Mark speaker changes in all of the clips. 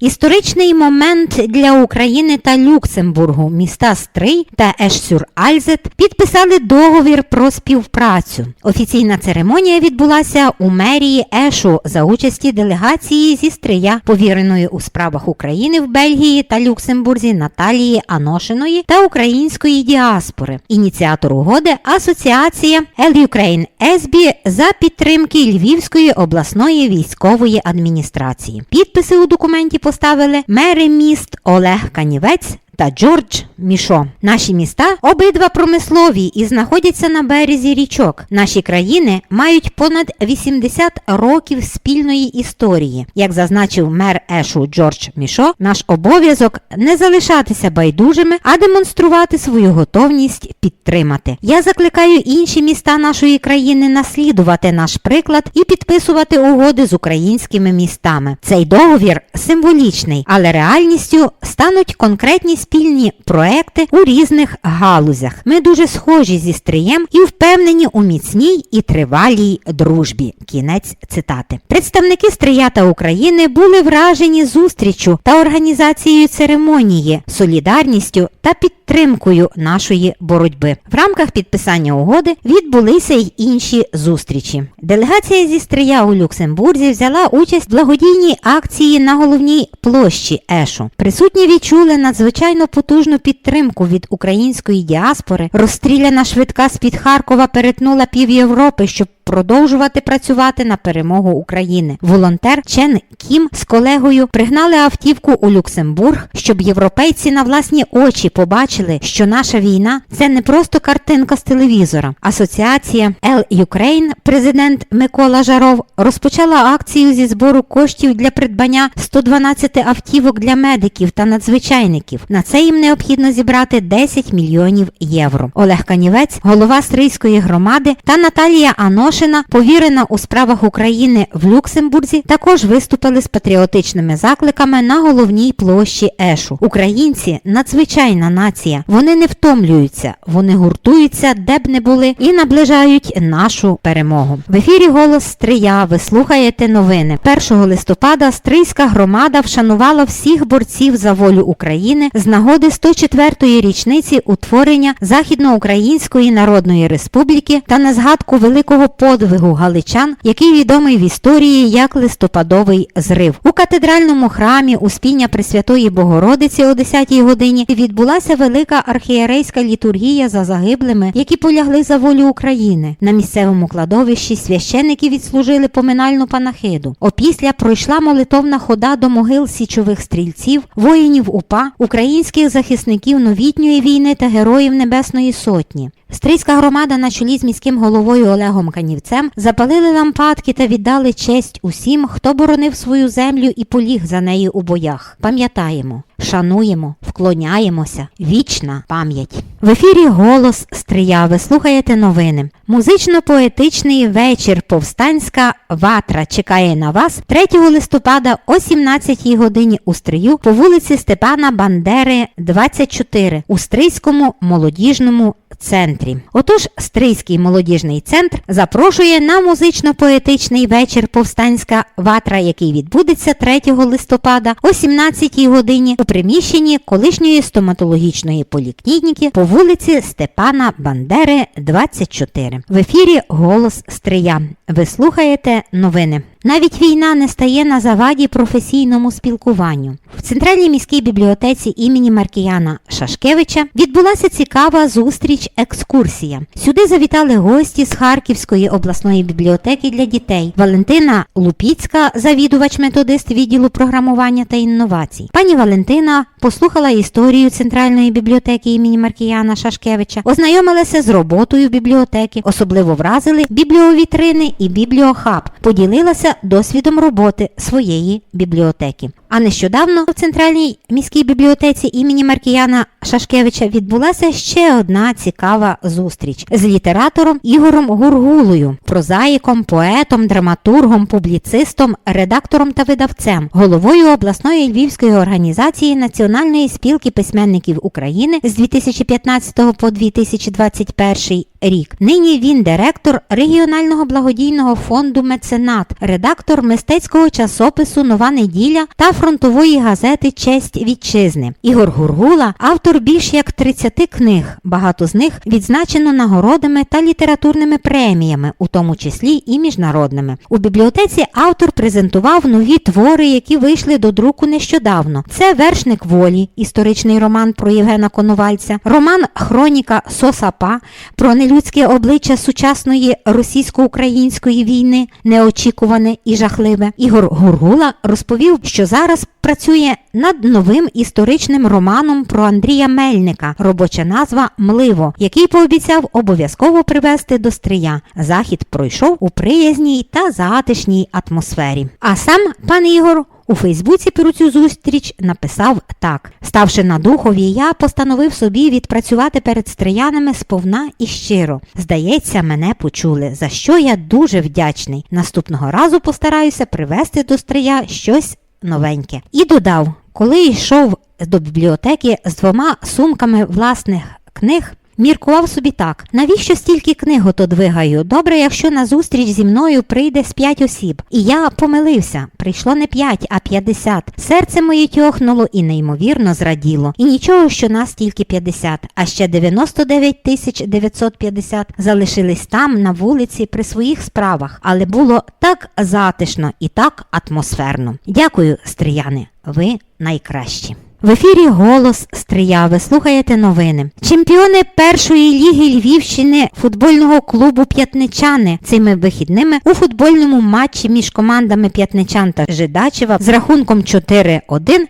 Speaker 1: Історичний момент для України та Люксембургу міста Стрий та Ешсюр-Альзет підписали договір про співпрацю. Офіційна церемонія відбулася у мерії Ешу за участі делегації зі Стрия, повіреної у справах України в Бельгії та Люксембурзі Наталії Аношиної та української діаспори. Ініціатор угоди Асоціація El Ukraine Есбі за підтримки Львівської обласної військової адміністрації. Підписи у документі поставили. Мери міст Олег Канівець та Джордж Мішо. Наші міста обидва промислові і знаходяться на березі річок. Наші країни мають понад 80 років спільної історії. Як зазначив мер Ешу Джордж Мішо, наш обов'язок не залишатися байдужими, а демонструвати свою готовність підтримати. Я закликаю інші міста нашої країни наслідувати наш приклад і підписувати угоди з українськими містами. Цей договір символічний, але реальністю стануть конкретні спільні проекти у різних галузях. Ми дуже схожі зі Стрієм і впевнені у міцній і тривалій дружбі. Кінець цитати. Представники Стрия та України були вражені зустрічю та організацією церемонії, солідарністю та підтримкою нашої боротьби. В рамках підписання угоди відбулися й інші зустрічі. Делегація зі Стрия у Люксембурзі взяла участь в благодійній акції на головній площі Ешу. Присутні відчули надзвичайно потужну підтримку від української діаспори. Розстріляна швидка з-під Харкова перетнула пів Європи, щоб продовжувати працювати на перемогу України. Волонтер Чен Кім з колегою пригнали автівку у Люксембург, щоб європейці на власні очі побачили, що наша війна це не просто картинка з телевізора. Асоціація El Ukraine, президент Микола Жаров, розпочала акцію зі збору коштів для придбання 112 автівок для медиків та надзвичайників. На це їм необхідно зібрати 10 мільйонів євро. Олег Канівець, голова Стрийської громади та Наталія Аношина, повірена у справах України в Люксембурзі, також виступили з патріотичними закликами на головній площі Ешу. Українці надзвичайна нація. Вони не втомлюються, вони гуртуються, де б не були, і наближають нашу перемогу. В ефірі голос Стрия. Ви слухаєте новини. 1 листопада Стрийська громада вшанувала всіх борців за волю України з нагоди 104-ї річниці утворення Західноукраїнської Народної Республіки та на згадку великого подвигу галичан, який відомий в історії як листопадовий зрив. У катедральному храмі Успіння Пресвятої Богородиці о 10-й годині відбулася велика архієрейська літургія за загиблими, які полягли за волю України. На місцевому кладовищі священники відслужили поминальну панахиду. Опісля пройшла молитовна хода до могил січових стрільців, воїнів УПА, українських захисників новітньої війни та героїв Небесної Сотні. Стрийська громада на чолі з міським головою Олегом Канівцем запалили лампадки та віддали честь усім, хто боронив свою землю і поліг за неї у боях. Пам'ятаємо, шануємо, вклоняємося. Вічна пам'ять. В ефірі голос Стрия. Ви слухаєте новини. Музично-поетичний вечір Повстанська ватра чекає на вас 3 листопада о 17 годині у Стрию по вулиці Степана Бандери, 24 у Стрийському молодіжному центрі. Отож, Стрийський молодіжний центр запрошує на музично-поетичний вечір Повстанська ватра, який відбудеться 3 листопада о 17 годині у приміщенні колишньої стоматологічної поліклініки по вулиці Степана Бандери, 24. В ефірі Голос Стрия. Ви слухаєте новини. Навіть війна не стає на заваді професійному спілкуванню. В центральній міській бібліотеці імені Маркіяна Шашкевича відбулася цікава зустріч екскурсія. Сюди завітали гості з Харківської обласної бібліотеки для дітей. Валентина Лупіцька, завідувач методист відділу програмування та інновацій. Пані Валентина послухала історію центральної бібліотеки імені Маркіяна Шашкевича, ознайомилася з роботою бібліотеки, особливо вразили бібліовітрини і бібліохаб, поділилася досвідом роботи своєї бібліотеки. А нещодавно в центральній міській бібліотеці імені Маркіяна Шашкевича відбулася ще одна цікава зустріч з літератором Ігорем Гургулою, прозаїком, поетом, драматургом, публіцистом, редактором та видавцем, головою обласної львівської організації Національної спілки письменників України з 2015 по 2021 рік. Нині він директор регіонального благодійного фонду Меценат, редактор мистецького часопису Нова неділя та фронтової газети Честь вітчизни. Ігор Гургула автор більш як 30 книг. Багато з них відзначено нагородами та літературними преміями, у тому числі і міжнародними. У бібліотеці автор презентував нові твори, які вийшли до друку нещодавно. Це Вершник волі, історичний роман про Євгена Коновальця, роман Хроніка Сосапа про нелюдське обличчя сучасної російсько-української війни, неочікуване і жахливе. Ігор Гургула розповів, що зараз працює над новим історичним романом про Андрія Мельника, робоча назва Мливо, який пообіцяв обов'язково привезти до стрия. Захід пройшов у приязній та затишній атмосфері. А сам пан Ігор у Фейсбуці про цю зустріч написав так: ставши на духові, я постановив собі відпрацювати перед стріянами сповна і щиро. Здається, мене почули, за що я дуже вдячний. Наступного разу постараюся привезти до стрия щось новеньке. І додав, коли йшов до бібліотеки з двома сумками власних книг. Міркував собі так, навіщо стільки книг ото двигаю? Добре, якщо на зустріч зі мною прийде з п'ять осіб. І я помилився. Прийшло не п'ять, а п'ятдесят. Серце моє тьохнуло і неймовірно зраділо. І нічого, що нас тільки п'ятдесят, а ще 99 тисяч 950 залишились там, на вулиці, при своїх справах. Але було так затишно і так атмосферно. Дякую, стріяни. Ви найкращі. В ефірі Голос Стрия. Ви слухаєте новини. Чемпіони першої ліги Львівщини футбольного клубу П'ятничани цими вихідними у футбольному матчі між командами П'ятничан та Жидачева з рахунком 4-1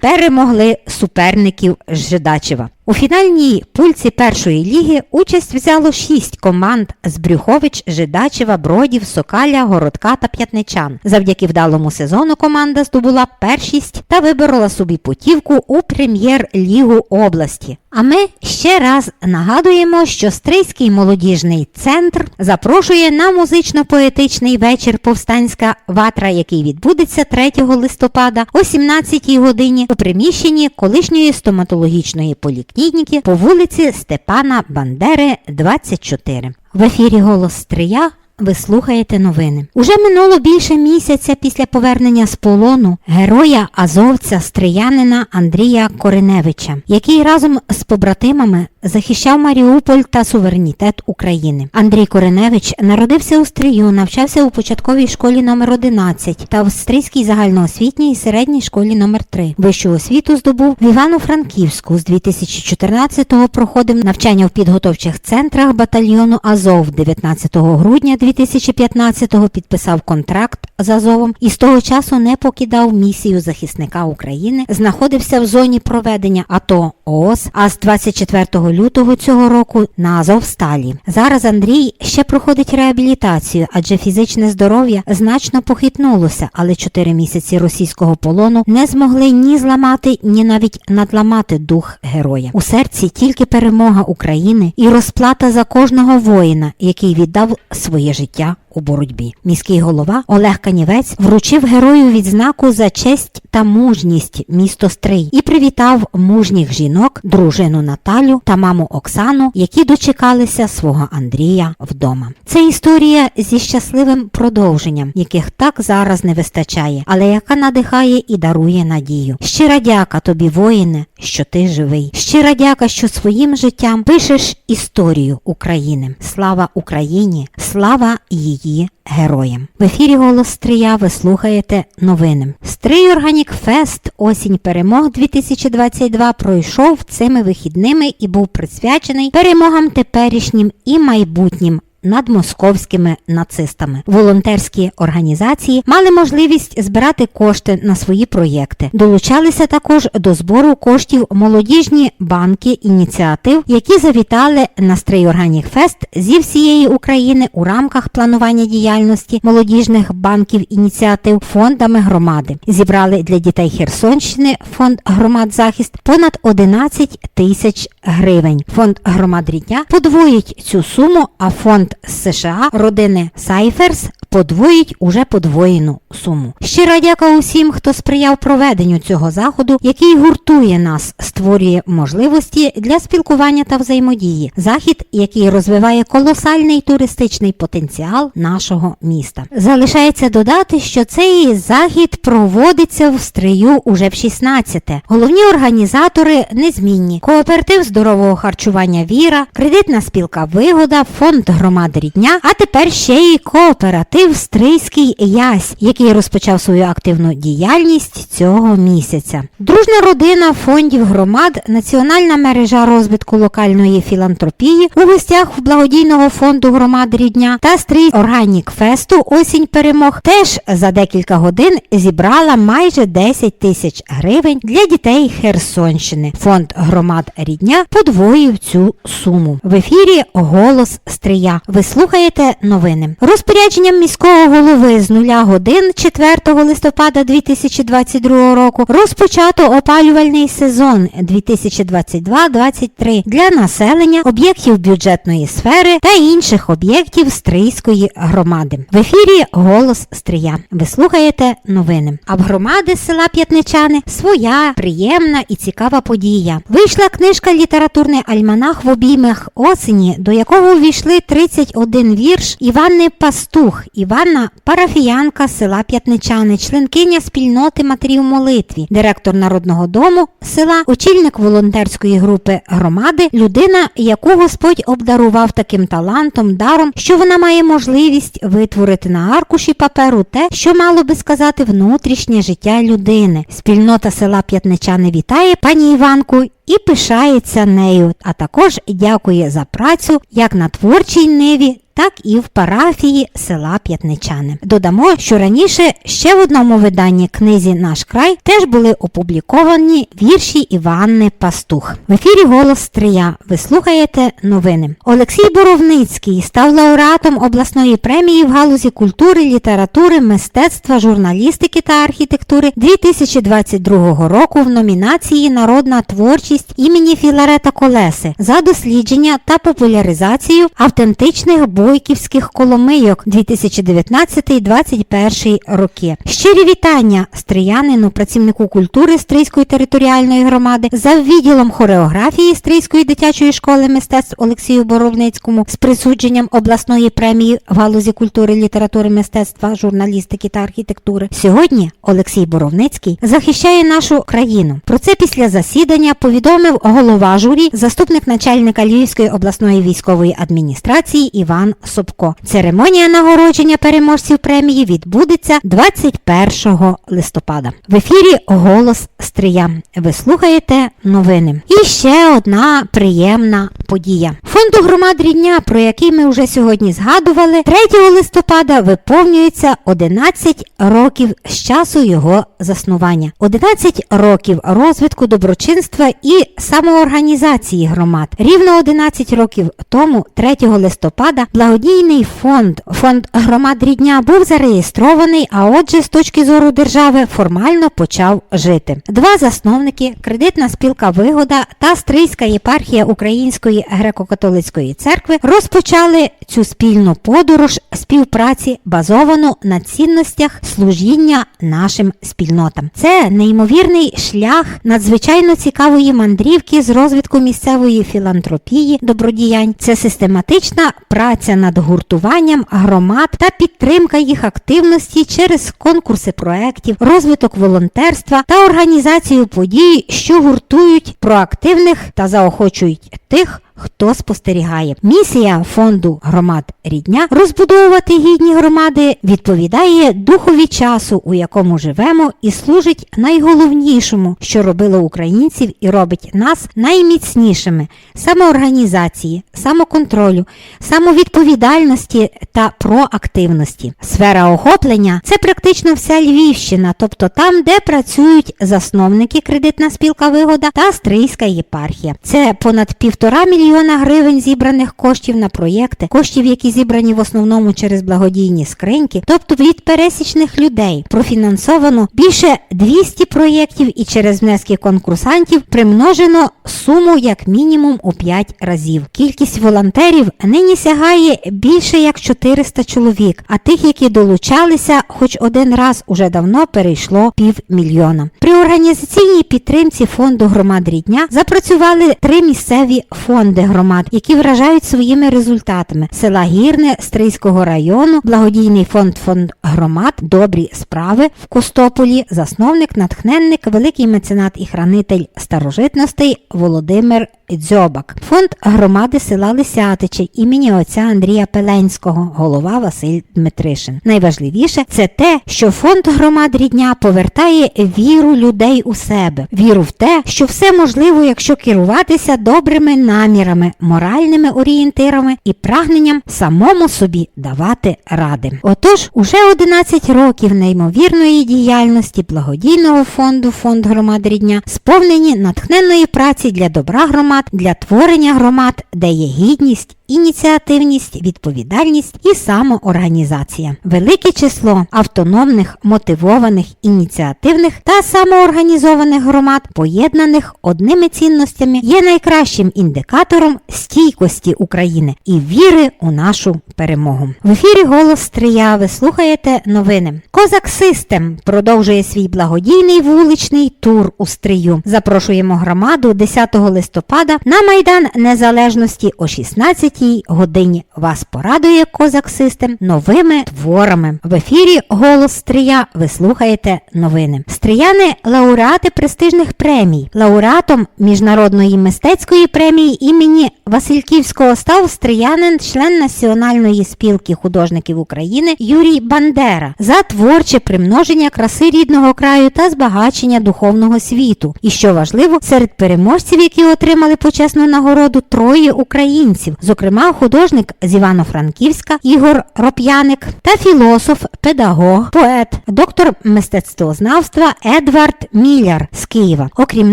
Speaker 1: перемогли суперників Жидачева. У фінальній пульці першої ліги участь взяло шість команд з Брюхович, Жидачева, Бродів, Сокаля, Городка та П'ятничан. Завдяки вдалому сезону команда здобула першість та виборола собі путівку у прем'єр-лігу області. А ми ще раз нагадуємо, що Стрийський молодіжний центр запрошує на музично-поетичний вечір Повстанська ватра, який відбудеться 3 листопада о 17 годині у приміщенні колишньої стоматологічної поліклініки по вулиці Степана Бандери, 24. В ефірі Голос Стрия ви слухаєте новини. Уже минуло більше місяця після повернення з полону героя азовця стріянина Андрія Кореневича, який разом з побратимами захищав Маріуполь та суверенітет України. Андрій Кореневич народився у Стрию, навчався у початковій школі номер 11 та в Стрийській загальноосвітній середній школі номер 3 Вищу освіту здобув в Івано-Франківську. З 2014-го проходив навчання в підготовчих центрах батальйону Азов 19 грудня 2015-го підписав контракт з Азовом і з того часу не покидав місію захисника України, знаходився в зоні проведення АТО ООС, а з 24 лютого цього року на Азовсталі. Зараз Андрій ще проходить реабілітацію, адже фізичне здоров'я значно похитнулося, але 4 місяці російського полону не змогли ні зламати, ні навіть надламати дух героя. У серці тільки перемога України і розплата за кожного воїна, який віддав своє життя у боротьбі. Міський голова Олег Канівець вручив герою відзнаку за честь та мужність місто Стрий і привітав мужніх жінок, дружину Наталю та маму Оксану, які дочекалися свого Андрія вдома. Це історія зі щасливим продовженням, яких так зараз не вистачає, але яка надихає і дарує надію. Щира дяка тобі, воїне, що ти живий. Щира дяка, що своїм життям пишеш історію України. Слава Україні! Слава її героям! В ефірі Голос Стрия ви слухаєте новини. Стрий Органік Фест осінь перемог 2022 пройшов цими вихідними і був присвячений перемогам теперішнім і майбутнім над московськими нацистами. Волонтерські організації мали можливість збирати кошти на свої проєкти. Долучалися також до збору коштів молодіжні банки ініціатив, які завітали на Стрий Фест зі всієї України у рамках планування діяльності молодіжних банків ініціатив фондами громади. Зібрали для дітей Херсонщини фонд громад захист понад 11 тисяч гривень. Фонд громад рідня подвоїть цю суму, а фонд США родини Сайферс подвоїть уже подвоєну суму. Щира дяка усім, хто сприяв проведенню цього заходу, який гуртує нас, створює можливості для спілкування та взаємодії. Захід, який розвиває колосальний туристичний потенціал нашого міста. Залишається додати, що цей захід проводиться в стрию уже в 16-те. Головні організатори незмінні: кооператив здорового харчування Віра, кредитна спілка Вигода, фонд громад рідня, а тепер ще й кооператив Стрийський Ясь, який розпочав свою активну діяльність цього місяця. Дружна родина фондів громад, національна мережа розвитку локальної філантропії у гостях благодійного фонду громад рідня та стрій Органік Фесту осінь перемог теж за декілька годин зібрала майже 10 тисяч гривень для дітей Херсонщини. Фонд громад рідня подвоїв цю суму. В ефірі Голос Стрия. Ви слухаєте новини. Розпорядженням міського голови з нуля годин 4 листопада 2022 року розпочато опалювальний сезон 2022-23 для населення об'єктів бюджетної сфери та інших об'єктів Стрийської громади. В ефірі Голос Стрия. Ви слухаєте новини. А в громади села П'ятничани своя приємна і цікава подія. Вийшла книжка Літературний альманах в обіймах осені, до якого увійшли 31 вірш Іванни Пастух. Іванна парафіянка села П'ятничани, членкиня спільноти матерів молитві, директор народного дому села, очільник волонтерської групи громади, людина, яку Господь обдарував таким талантом, даром, що вона має можливість витворити на аркуші паперу те, що мало би сказати внутрішнє життя людини. Спільнота села П'ятничани вітає пані Іванку. І пишається нею, а також дякує за працю як на творчій ниві, так і в парафії села П'ятничани. Додамо, що раніше ще в одному виданні книзі Наш край теж були опубліковані вірші Іванни Пастух. В ефірі Голос Стрия. Ви слухаєте новини. Олексій Боровницький став лауреатом обласної премії в галузі культури, літератури, мистецтва, журналістики та архітектури 2022 року в номінації Народна творчість імені Філарета Колеси за дослідження та популяризацію автентичних бойківських коломийок 2019-2021 роки. Щирі вітання стріянину, працівнику культури Стрийської територіальної громади за відділом хореографії Стрийської дитячої школи мистецтв Олексію Боровницькому з присудженням обласної премії в галузі культури, літератури, мистецтва, журналістики та архітектури. Сьогодні Олексій Боровницький захищає нашу країну. Про це після засідання повідомив голова журі, заступник начальника Львівської обласної військової адміністрації Іван Собко. Церемонія нагородження переможців премії відбудеться 21 листопада. В ефірі Голос Стрия. Ви слухаєте новини. І ще одна приємна подія. Фонду громад рідня, про який ми вже сьогодні згадували, 3 листопада виповнюється 11 років з часу його заснування. 11 років розвитку доброчинства і самоорганізації громад. Рівно 11 років тому, 3 листопада, благодійний фонд фонд громад рідня був зареєстрований, а отже, з точки зору держави формально почав жити. Два засновники, кредитна спілка Вигода та Стрийська єпархія Української греко-католицької церкви розпочали цю спільну подорож співпраці, базовану на цінностях служіння нашим спільнотам. Це неймовірний шлях надзвичайно цікавої мандрівки з розвитку місцевої філантропії, добродіянь. Це систематична праця над гуртуванням громад та підтримка їх активності через конкурси проєктів, розвиток волонтерства та організацію подій, що гуртують проактивних та заохочують тих, хто спостерігає. Місія фонду громад рідня розбудовувати гідні громади відповідає духові часу, у якому живемо, і служить найголовнішому, що робило українців і робить нас найміцнішими самоорганізації, самоконтролю, самовідповідальності та проактивності. Сфера охоплення це практично вся Львівщина, тобто там, де працюють засновники кредитна спілка Вигода та Стрийська єпархія. Це понад півтора мільйона гривень зібраних коштів на проєкти, коштів, які зібрані в основному через благодійні скриньки, тобто від пересічних людей. Профінансовано більше 200 проєктів і через внески конкурсантів примножено суму як мінімум у 5 разів. Кількість волонтерів нині сягає більше як 400 чоловік, а тих, які долучалися хоч один раз, уже давно перейшло півмільйона. При організаційній підтримці фонду громад рідня запрацювали три місцеві фонди громад, які вражають своїми результатами: села Гірне Стрийського району, благодійний фонд фонд громад, добрі справи в Костополі, засновник, натхненник, великий меценат і хранитель старожитностей Володимир Дзьобак, фонд громади села Лисятичі імені отця Андрія Пеленського, голова Василь Дмитришин. Найважливіше це те, що фонд громад рідня повертає віру людей у себе, віру в те, що все можливо, якщо керуватися добрими намірами, моральними орієнтирами і прагненням самому собі давати ради. Отож, уже 11 років неймовірної діяльності благодійного фонду Фонд громад рідня сповнені натхненної праці для добра громад, для творення громад, де є гідність. Ініціативність, відповідальність і самоорганізація. Велике число автономних, мотивованих, ініціативних та самоорганізованих громад, поєднаних одними цінностями, є найкращим індикатором стійкості України і віри у нашу перемогу. В ефірі Голос Стрия ви слухаєте новини. Козак Систем продовжує свій благодійний вуличний тур у Стрию. Запрошуємо громаду 10 листопада на Майдан Незалежності о 16 годині. Вас порадує Козак Систем новими творами. В ефірі Голос Стрия ви слухаєте новини. Стрияни лауреати престижних премій. Лауреатом міжнародної мистецької премії імені Васильківського став стріянин, член Національної спілки художників України Юрій Бандера за творче примноження краси рідного краю та збагачення духовного світу. І що важливо, серед переможців, які отримали почесну нагороду, троє українців, зокрема художник з Івано-Франківська Ігор Роп'яник та філософ, педагог, поет, доктор мистецтвознавства Едвард Міляр з Києва. Окрім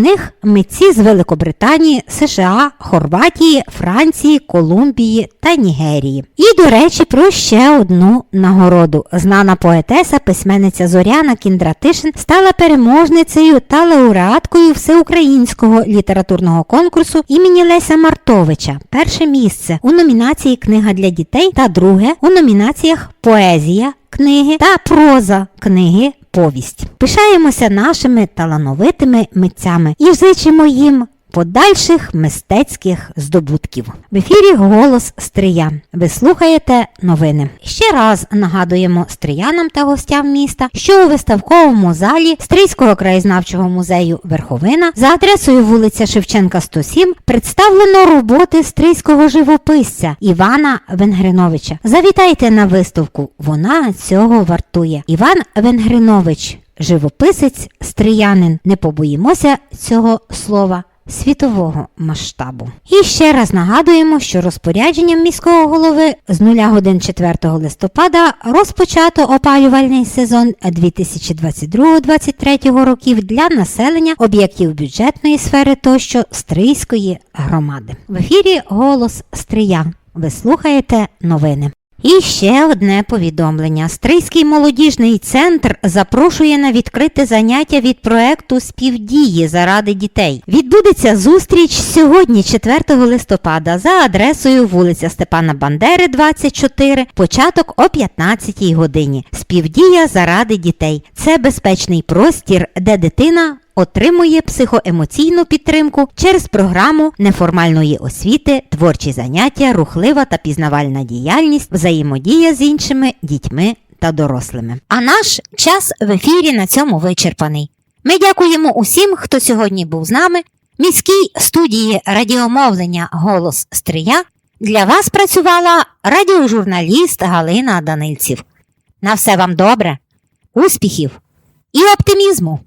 Speaker 1: них, митці з Великобританії, США, Хорватії, Франції, Колумбії та Нігерії. І, до речі, про ще одну нагороду. Знана поетеса, письменниця Зоряна Кіндратишин стала переможницею та лауреаткою всеукраїнського літературного конкурсу імені Леся Мартовича. Перше місце у номінації Книга для дітей та друге у номінаціях Поезія книги та проза книги. Повість. Пишаємося нашими талановитими митцями і зичимо їм подальших мистецьких здобутків. В ефірі Голос Стрия. Ви слухаєте новини. Ще раз нагадуємо стріянам та гостям міста, що у виставковому залі Стрийського краєзнавчого музею Верховина за адресою вулиця Шевченка 107 представлено роботи стрийського живописця Івана Венгриновича. Завітайте на виставку, вона цього вартує. Іван Венгринович, живописець, стріянин. Не побоїмося цього слова світового масштабу. І ще раз нагадуємо, що розпорядженням міського голови з 0 годин 4 листопада розпочато опалювальний сезон 2022-2023 років для населення об'єктів бюджетної сфери тощо Стрийської громади. В ефірі Голос Стрия. Ви слухаєте новини. І ще одне повідомлення. Стрийський молодіжний центр запрошує на відкрите заняття від проекту співдії заради дітей. Відбудеться зустріч сьогодні, 4 листопада, за адресою вулиця Степана Бандери, 24, початок о 15 годині. Співдія заради дітей. Це безпечний простір, де дитина отримує психоемоційну підтримку через програму неформальної освіти, творчі заняття, рухлива та пізнавальна діяльність, взаємодія з іншими дітьми та дорослими. А наш час в ефірі на цьому вичерпаний. Ми дякуємо усім, хто сьогодні був з нами. міській студії радіомовлення Голос Стрия для вас працювала радіожурналіст Галина Данильців. На все вам добре, успіхів і оптимізму!